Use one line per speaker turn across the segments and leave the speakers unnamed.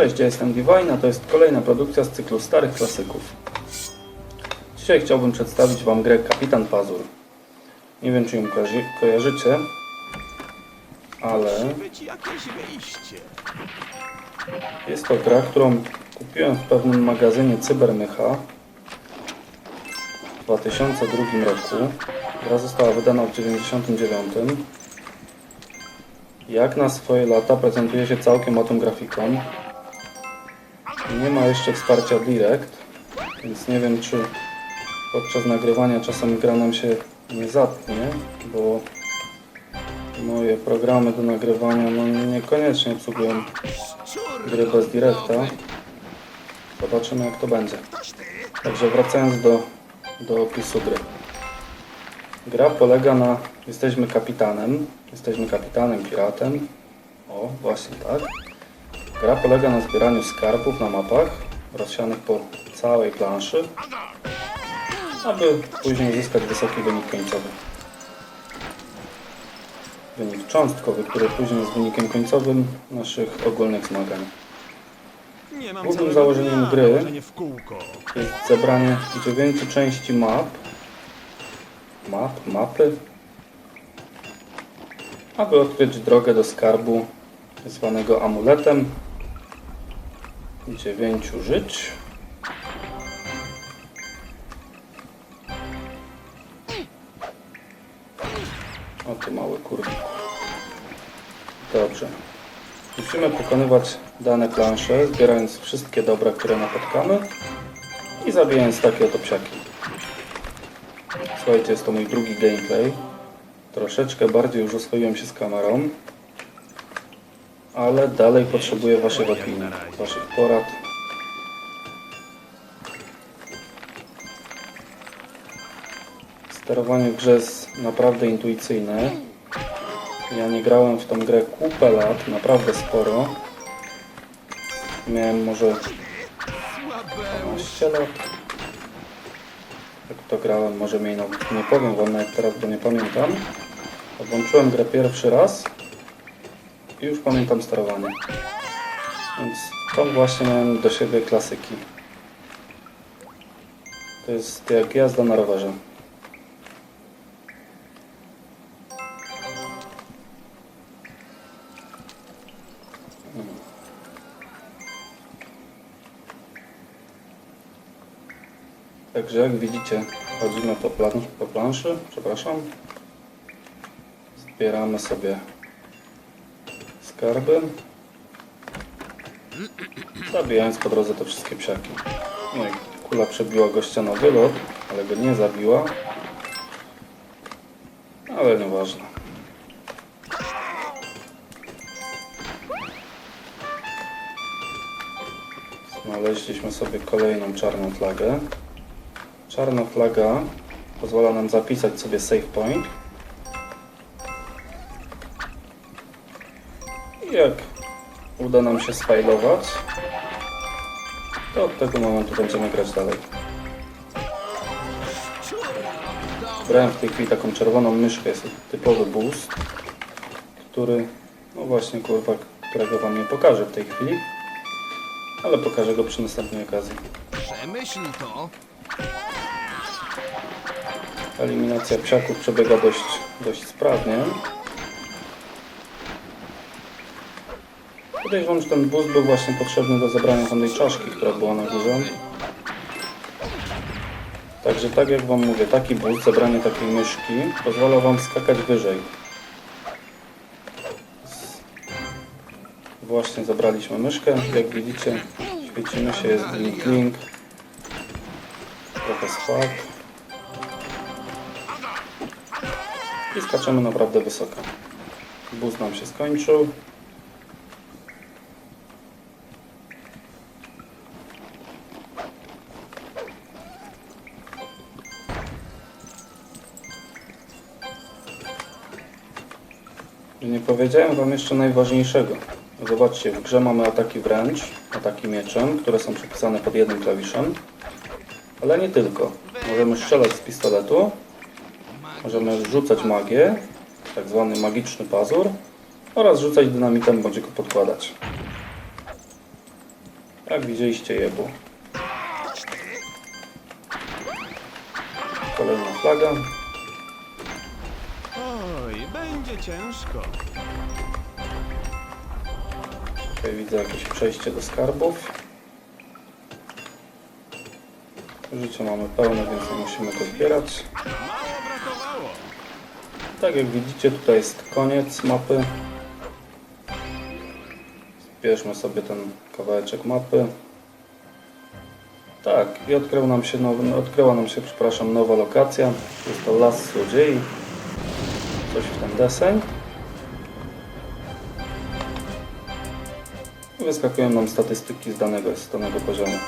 Cześć, ja jestem Divine, a to jest kolejna produkcja z cyklu starych klasyków. Dzisiaj chciałbym przedstawić Wam grę Kapitan Pazur. Nie wiem, czy ją kojarzy- kojarzycie, ale jest to gra, którą kupiłem w pewnym magazynie Cybermycha w 2002 roku. Gra została wydana w 1999. Jak na swoje lata prezentuje się całkiem ładną grafiką. Nie ma jeszcze wsparcia Direct, więc nie wiem czy podczas nagrywania czasem gra nam się nie zatnie, bo moje programy do nagrywania no, niekoniecznie obsługują gry bez Directa. Zobaczymy jak to będzie. Także wracając do, do opisu gry. Gra polega na... Jesteśmy kapitanem. Jesteśmy kapitanem, piratem. O, właśnie tak. Gra polega na zbieraniu skarbów na mapach rozsianych po całej planszy, aby później uzyskać wysoki wynik końcowy. Wynik cząstkowy, który później jest wynikiem końcowym naszych ogólnych zmagań. Głównym założeniem gry- jest zebranie dziewięciu części map. Map, mapy. Aby odkryć drogę do skarbu zwanego amuletem dziewięciu żyć. O ty mały kurnik. Dobrze. Musimy pokonywać dane plansze, zbierając wszystkie dobra, które napotkamy i zabijając takie oto psiaki. Słuchajcie, jest to mój drugi gameplay. Troszeczkę bardziej już oswoiłem się z kamerą, ale dalej potrzebuję Waszych opinii, Waszych porad. Sterowanie w grze jest naprawdę intuicyjne. Ja nie grałem w tą grę kupę lat, naprawdę sporo. Miałem może 12 lat. Jak to grałem, może mniej, no nie powiem wam nawet teraz, bo nie pamiętam. Włączyłem grę pierwszy raz już pamiętam sterowanie. Więc to właśnie miałem do siebie klasyki. To jest jak jazda na rowerze. Także jak widzicie, chodzimy po, plan po planszy, przepraszam. Zbieramy sobie skarby. Zabijając po drodze te wszystkie psiaki. No i kula przebiła gościa na wylot, ale go nie zabiła. Ale nieważne. Znaleźliśmy sobie kolejną czarną flagę. Czarna flaga pozwala nam zapisać sobie save point. Jak uda nam się sfajlować, to od tego momentu będziemy grać dalej. Brałem w tej chwili taką czerwoną myszkę, jest typowy boost, który, no właśnie kurwa, którego wam nie pokażę w tej chwili, ale pokażę go przy następnej okazji.
Przemyśl to.
Eliminacja psiaków przebiega dość, dość sprawnie. Podejrzewam, że ten boost był właśnie potrzebny do zebrania tamtej czaszki, która była na górze. Także tak jak Wam mówię, taki boost, zebranie takiej myszki pozwala Wam skakać wyżej. Właśnie zabraliśmy myszkę, jak widzicie świecimy się, jest blink blink, trochę spadł. I skaczemy naprawdę wysoko. Boost nam się skończył. Powiedziałem Wam jeszcze najważniejszego. Zobaczcie, w grze mamy ataki wręcz, ataki mieczem, które są przypisane pod jednym klawiszem. Ale nie tylko. Możemy strzelać z pistoletu, Możemy rzucać magię, tak zwany magiczny pazur oraz rzucać dynamitem bądź go podkładać. Jak widzieliście je było. Kolejna flaga.
Oj, będzie ciężko.
Tutaj widzę jakieś przejście do skarbów. Życie mamy pełne, więc nie musimy go zbierać.
Mało brakowało.
Tak jak widzicie, tutaj jest koniec mapy. Zbierzmy sobie ten kawałeczek mapy. Tak, i odkrył nam się nowy, odkryła nam się, przepraszam, nowa lokacja. Jest to Las Złodziei. Coś w ten deseń. I wyskakują nam statystyki z danego, z danego poziomu.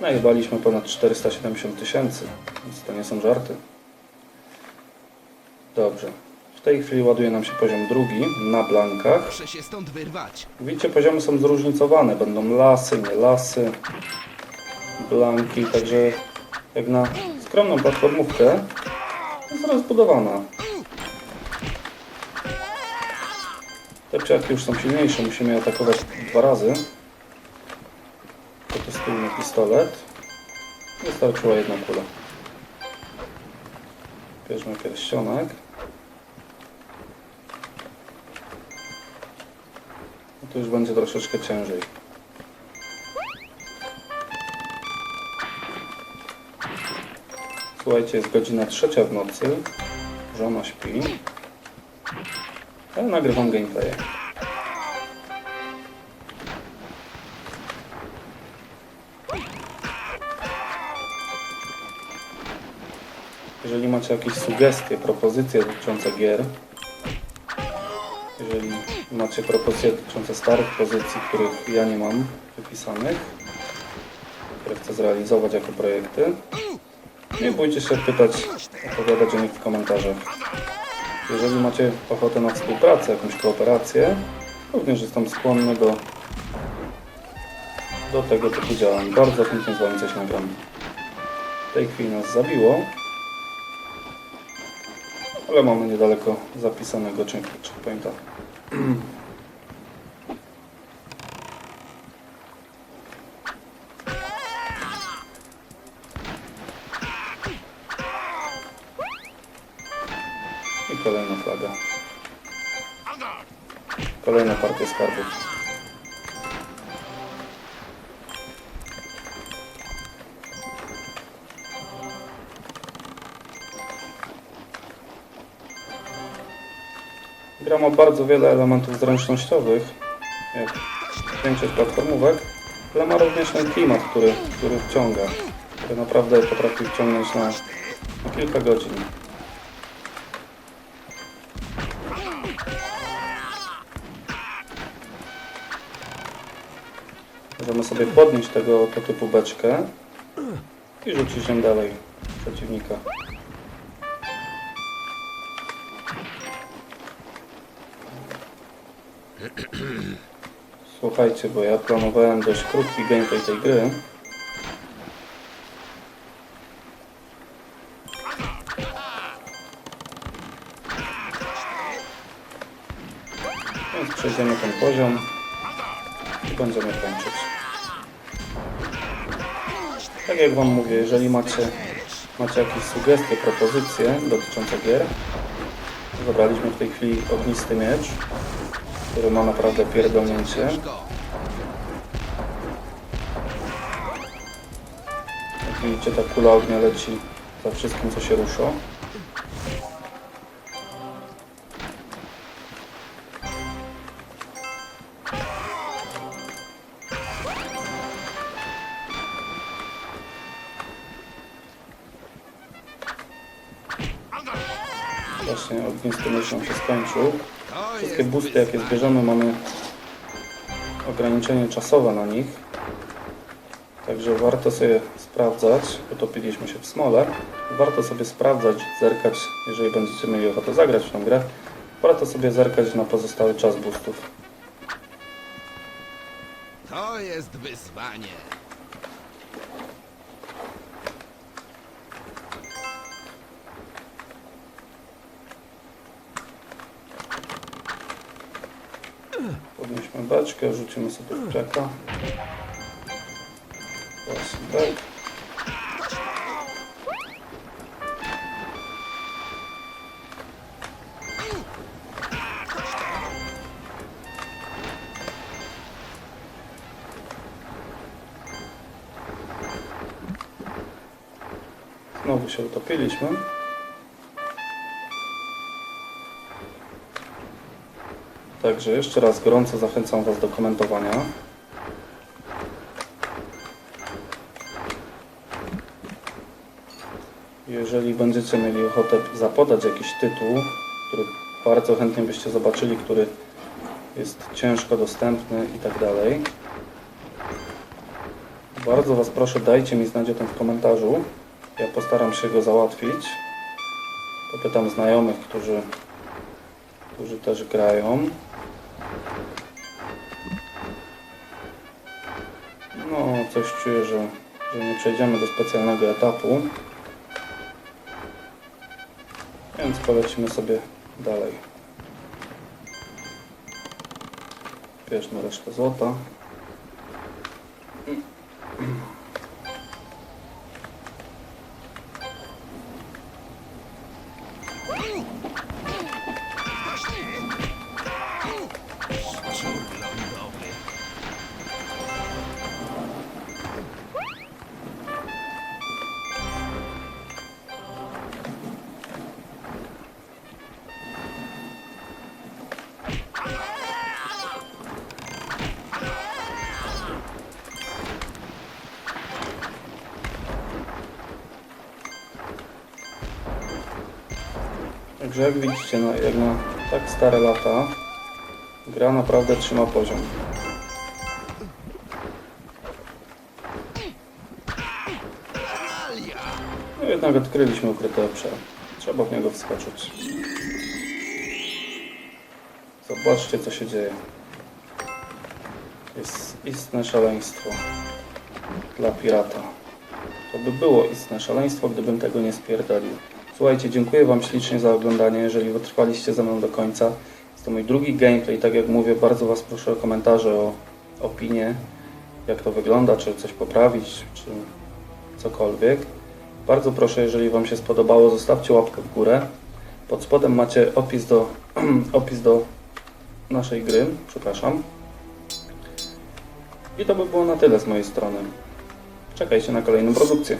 Najebaliśmy ponad 470 tysięcy, więc to nie są żarty. Dobrze. W tej chwili ładuje nam się poziom drugi na blankach.
Muszę się stąd wyrwać.
Widzicie, poziomy są zróżnicowane. Będą lasy, nie lasy, blanki, także jak na skromną platformówkę jest rozbudowana. Te psiaki już są silniejsze, musimy je atakować dwa razy. Protestujmy pistolet. Wystarczyła jedna kula. Bierzmy pierścionek. No to już będzie troszeczkę ciężej. Słuchajcie, jest godzina trzecia w nocy. Żona śpi. Ja nagrywam gameplay. Jeżeli macie jakieś sugestie, propozycje dotyczące gier, jeżeli macie propozycje dotyczące starych pozycji, których ja nie mam wypisanych, które chcę zrealizować jako projekty, nie bójcie się pytać, opowiadać o nich w komentarzach. Jeżeli macie ochotę na współpracę, jakąś kooperację, również jestem skłonny do, do tego typu działań. Bardzo chętnie z Wami coś nagram. W tej chwili nas zabiło, ale mamy niedaleko zapisanego check- checkpointa. Kolejna flaga. Kolejna partia skarbów. Gra ma bardzo wiele elementów zręcznościowych, jak większość platformówek, ale ma również ten klimat, który, który wciąga, który naprawdę potrafi wciągnąć na, na kilka godzin. Sobie podnieść tego oto typu beczkę i rzucić ją dalej przeciwnika. Słuchajcie, bo ja planowałem dość krótki gameplay tej gry. Więc przejdziemy ten poziom i będziemy kończyć. Tak jak Wam mówię, jeżeli macie, macie jakieś sugestie, propozycje dotyczące gier, zabraliśmy w tej chwili ognisty miecz, który ma naprawdę pierdolnięcie. Jak widzicie, ta kula ognia leci za wszystkim, co się rusza. Właśnie nam się skończył. Wszystkie busty, jakie zbierzemy, mamy ograniczenie czasowe na nich. Także warto sobie sprawdzać, utopiliśmy się w smole. Warto sobie sprawdzać, zerkać, jeżeli będziecie mieli ochotę zagrać w tę grę. Warto sobie zerkać na pozostały czas boostów.
To jest wyzwanie.
Podnieśmy beczkę, rzucimy sobie czeka. Znowu się utopiliśmy. Także jeszcze raz gorąco zachęcam Was do komentowania. Jeżeli będziecie mieli ochotę zapodać jakiś tytuł, który bardzo chętnie byście zobaczyli, który jest ciężko dostępny i tak dalej, bardzo Was proszę, dajcie mi znać o tym w komentarzu. Ja postaram się go załatwić. Popytam znajomych, którzy, którzy też grają. No, coś czuję, że, że nie przejdziemy do specjalnego etapu. Więc polecimy sobie dalej. Bierzmy resztę złota. Także jak widzicie, no, jak na tak stare lata, gra naprawdę trzyma poziom. No jednak odkryliśmy ukryty obszar. Trzeba w niego wskoczyć. Zobaczcie, co się dzieje. Jest istne szaleństwo dla pirata. To by było istne szaleństwo, gdybym tego nie spierdolił. Słuchajcie, dziękuję Wam ślicznie za oglądanie. Jeżeli wytrwaliście ze mną do końca, jest to mój drugi gameplay. Tak jak mówię, bardzo Was proszę o komentarze, o opinie, jak to wygląda, czy coś poprawić, czy cokolwiek. Bardzo proszę, jeżeli Wam się spodobało, zostawcie łapkę w górę. Pod spodem macie opis do, opis do naszej gry, przepraszam. I to by było na tyle z mojej strony. Czekajcie na kolejną produkcję.